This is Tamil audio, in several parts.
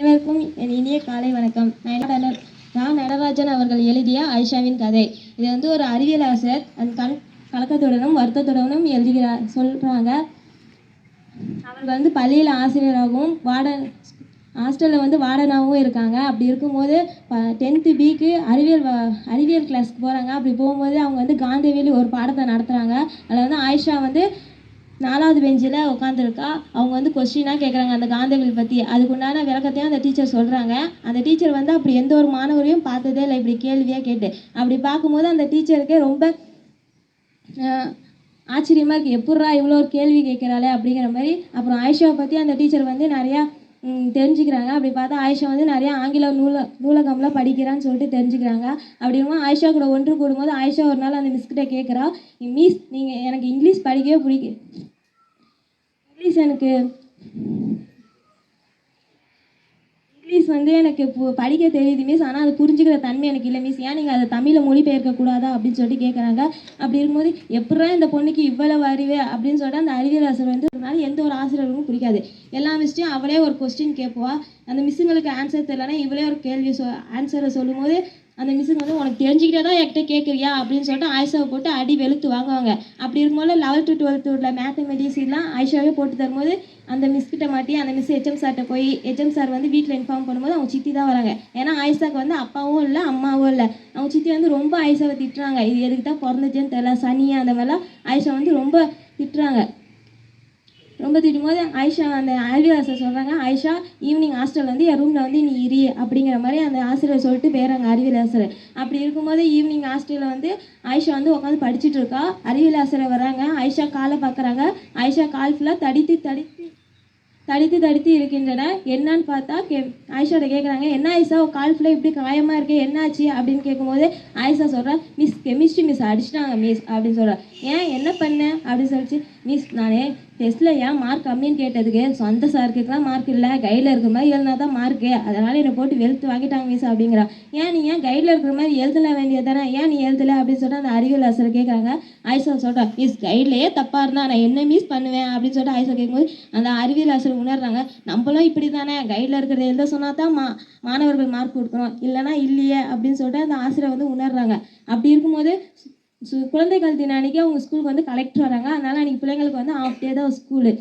அனைவருக்கும் என் இனிய காலை வணக்கம். நான் நான் நடராஜன் அவர்கள் எழுதிய ஆயிஷாவின் கதை. இது வந்து ஒரு அறிவியல் ஆசிரியர் அந்த கண் கலக்கத்துடனும் வருத்தத்துடனும் எழுதுகிறார் சொல்கிறாங்க அவர் வந்து பள்ளியில் ஆசிரியராகவும் வார்டன் ஹாஸ்டலில் வந்து வார்டனாகவும் இருக்காங்க. அப்படி இருக்கும்போது டென்த்து பிக்கு அறிவியல் அறிவியல் கிளாஸ்க்கு போகிறாங்க அப்படி போகும்போது அவங்க வந்து காந்திவேலி ஒரு பாடத்தை நடத்துகிறாங்க அதில் வந்து ஆயிஷா வந்து நாலாவது பெஞ்சில் உட்காந்துருக்கா அவங்க வந்து கொஸ்டினாக கேட்குறாங்க அந்த காந்தவில் பற்றி அதுக்குண்டான விளக்கத்தையும் அந்த டீச்சர் சொல்கிறாங்க அந்த டீச்சர் வந்து அப்படி எந்த ஒரு மாணவரையும் பார்த்ததே இல்லை. இப்படி கேள்வியாக கேட்டு. அப்படி பார்க்கும்போது அந்த டீச்சருக்கே ரொம்ப ஆச்சரியமாக ஆச்சரியமா எப்பட்றா இவ்வளோ ஒரு கேள்வி கேட்குறாளே அப்படிங்கிற மாதிரி. அப்புறம் ஆயிஷாவை பற்றி அந்த டீச்சர் வந்து நிறையா தெரிஞ்சுக்கிறாங்க. அப்படி பார்த்தா ஆயிஷா வந்து நிறையா ஆங்கில நூல நூலகம்லாம் படிக்கிறான்னு சொல்லிட்டு தெரிஞ்சுக்கிறாங்க. அப்படிங்கும்போது ஆயிஷா கூட ஒன்று கூடும்போது ஆயிஷா ஒரு நாள் அந்த மிஸ்கிட்ட கேட்குறா மிஸ் நீங்கள் எனக்கு இங்கிலீஷ் படிக்கவே பிடிக்கும் இங்கிலீஷ் எனக்கு இங்கிலீஷ் வந்து எனக்கு படிக்க தெரியுது மிஸ் ஆனால் அது புரிஞ்சுக்கிற தன்மை எனக்கு இல்லை மிஸ் ஏன் நீங்கள் அதை தமிழில் மொழிபெயர்க்க கூடாதா அப்படின்னு சொல்லிட்டு கேட்குறாங்க அப்படி இருக்கும்போது எப்படா இந்த பொண்ணுக்கு இவ்வளவு அறிவு அப்படின்னு சொல்லிட்டு அந்த அறிவியல் ஆசிரியர் வந்து அதனால எந்த ஒரு ஆசிரியருக்கும் பிடிக்காது எல்லா மிஸ்டையும் அவளே ஒரு கொஸ்டின் கேட்பா அந்த மிஸ்ஸுங்களுக்கு ஆன்சர் தெரியலனா இவளே ஒரு கேள்வி சொ ஆன்சரை சொல்லும்போது அந்த மிஸ்ஸுங்க வந்து உனக்கு தெரிஞ்சுக்கிட்டே தான் என்கிட்ட கேட்குறியா அப்படின்னு சொல்லிட்டு ஆயிஷாவை போட்டு அடி வெளுத்து வாங்குவாங்க. அப்படி இருக்கும்போது லெவல்த்து டுவெல்த்து உள்ள மேத்தமெட்டிக்ஸ் எல்லாம் ஆயிஷாவே போட்டு தரும்போது அந்த மிஸ்கிட்ட மாட்டி அந்த மிஸ் ஹெச்எம் சார்கிட்ட போய் ஹெச்எம் சார் வந்து வீட்டில் இன்ஃபார்ம் பண்ணும்போது அவங்க சித்தி தான் வராங்க. ஏன்னா ஆயிஷாக்கு வந்து அப்பாவும் இல்லை அம்மாவும் இல்லை. அவங்க சித்தி வந்து ரொம்ப ஆயிஷாவை திட்டுறாங்க. இது எதுக்கு தான் பிறந்துச்சுன்னு தெரியல சனியா அந்த மாதிரிலாம் ஆயிஷா வந்து ரொம்ப திட்டுறாங்க. ரொம்ப திட்டும்போது ஆயிஷா அந்த அறிவியல் சொல்கிறாங்க ஆயிஷா ஈவினிங் ஹாஸ்டல் வந்து என் ரூமில் வந்து நீ இரு அப்படிங்கிற மாதிரி அந்த ஆசிரியர் சொல்லிட்டு போயிடுறாங்க அறிவியல் அப்படி இருக்கும்போது ஈவினிங் ஹாஸ்டலில் வந்து ஆயிஷா வந்து உட்காந்து படிச்சுட்டு இருக்கா. அறிவியல் ஆசிரியர் வராங்க ஆயிஷா காலை பார்க்குறாங்க ஆயிஷா கால் ஃபுல்லாக தடித்து தடித்து தடித்து தடித்து இருக்கின்றன. என்னன்னு பார்த்தா கே ஆயிஷாட்ட கேட்குறாங்க என்ன ஆயிஷா உன் கால் ஃபுல்லாக இப்படி காயமாக இருக்கே? என்னாச்சு? அப்படின்னு கேட்கும்போது ஆயிஷா சொல்கிறா மிஸ் கெமிஸ்ட்ரி மிஸ் அடிச்சிட்டாங்க மிஸ் அப்படின்னு சொல்கிறா ஏன்? என்ன பண்ண? அப்படின்னு சொல்லிச்சு மிஸ் நான் டெஸ்ட்டில் ஏன் மார்க் கம்மின்னு கேட்டதுக்கு சொந்த சாருக்குலாம் மார்க் இல்லை கைடில் இருக்கிற மாதிரி எழுதினா தான் மார்க்கு அதனால் என்னை போட்டு வெளுத்து வாங்கிட்டாங்க மிஸ் அப்படிங்கிறா. ஏன் நீ ஏன் கைடில் இருக்கிற மாதிரி எழுதல வேண்டியது தானே ஏன் நீ எழுதலை அப்படின்னு சொல்லிட்டு அந்த அறிவியல் ஆசிரியர் கேட்குறாங்க. ஆயிஷா சொல்கிறான் மிஸ் கைட்லேயே தப்பாக இருந்தால் நான் என்ன மிஸ் பண்ணுவேன்? அப்படின்னு சொல்லிட்டு ஆயிஷா கேட்கும்போது அந்த அறிவியல் ஆசிரியர் உணர்றாங்க. நம்மளும் இப்படி தானே கைடில் இருக்கிறத எழுத சொன்னால் தான் மா மாணவர்கள் மார்க் கொடுக்கணும். இல்லைனா இல்லையே அப்படின்னு சொல்லிட்டு அந்த ஆசிரியர் வந்து உணர்றாங்க. அப்படி இருக்கும்போது சு குழந்தைகள் தின அன்னைக்கு அவங்க ஸ்கூலுக்கு வந்து கலெக்டர் வராங்க. அதனால அன்னைக்கு பிள்ளைங்களுக்கு வந்து ஆஃப் டே தான் ஸ்கூலு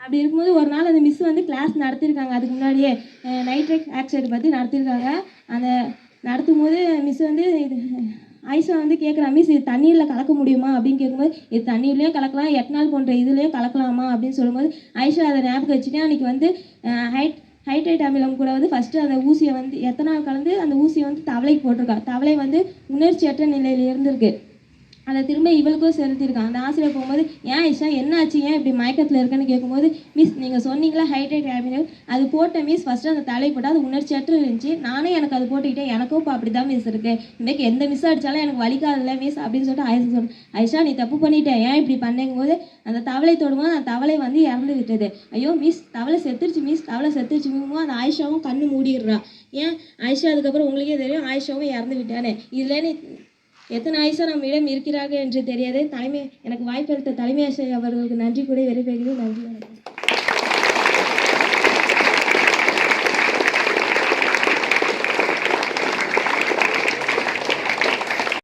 அப்படி இருக்கும்போது ஒரு நாள் அந்த மிஸ் வந்து கிளாஸ் நடத்தியிருக்காங்க அதுக்கு முன்னாடியே நைட்ரேட் ஆக்சைடு பற்றி நடத்தியிருக்காங்க அந்த நடத்தும் போது மிஸ் வந்து இது ஐஷா வந்து கேட்குறா மிஸ் இது தண்ணீரில் கலக்க முடியுமா? அப்படின்னு கேட்கும்போது இது தண்ணீர்லேயும் கலக்கலாம் எட்னால் போன்ற இதுலேயும் கலக்கலாமா? அப்படின்னு சொல்லும்போது ஐஷா அதை ஞாபகம் வச்சுட்டு அன்றைக்கி வந்து ஹைட் ஹைட்ரேட் அமிலம் கூட வந்து ஃபஸ்ட்டு அந்த ஊசியை வந்து எத்தனால் கலந்து அந்த ஊசியை வந்து தவளைக்கு போட்டிருக்கா? தவளை வந்து உணர்ச்சியற்ற நிலையில் இருந்திருக்கு. அதை திரும்ப இவளுக்கும் செலுத்தியிருக்கான் அந்த ஆசிரியர் போகும்போது ஏன் இஷா என்ன ஆச்சு ஏன் இப்படி மயக்கத்தில் இருக்கேன்னு கேட்கும்போது மிஸ் நீங்கள் சொன்னீங்களா ஹைட்ரேட் அமிலம் அது போட்ட மிஸ் ஃபஸ்ட்டு அந்த தலை போட்டால் அது உணர்ச்சியற்று இருந்துச்சு. நானே எனக்கு அது போட்டுக்கிட்டேன். எனக்கும் இப்போ அப்படி தான் மிஸ் இருக்குது இன்றைக்கி எந்த மிஸ் அடித்தாலும் எனக்கு வலிக்காதில்ல மிஸ் அப்படின்னு சொல்லிட்டு ஐஷா சொல் ஐஷா நீ தப்பு பண்ணிட்டேன் ஏன் இப்படி பண்ணேங்கும் போது அந்த தவளை தொடும்போது அந்த தவளை வந்து இறந்து விட்டது. ஐயோ மிஸ் தவளை செத்துருச்சு மிஸ் தவளை செத்துருச்சு அந்த ஆயிஷாவும் கண்ணு மூடிடுறா. ஏன்? ஆயிஷா அதுக்கப்புறம் உங்களுக்கே தெரியும் ஆயிஷாவும் இறந்து விட்டானே. இதில் நீ எத்தனை ஆயிஷா நம்மிடம் இருக்கிறார்கள் என்று தெரியாது தலைமை எனக்கு வாய்ப்பளித்த தலைமை ஆசிரியர் அவர்களுக்கு நன்றி கூட விரைப்பேன் நன்றி வணக்கம்.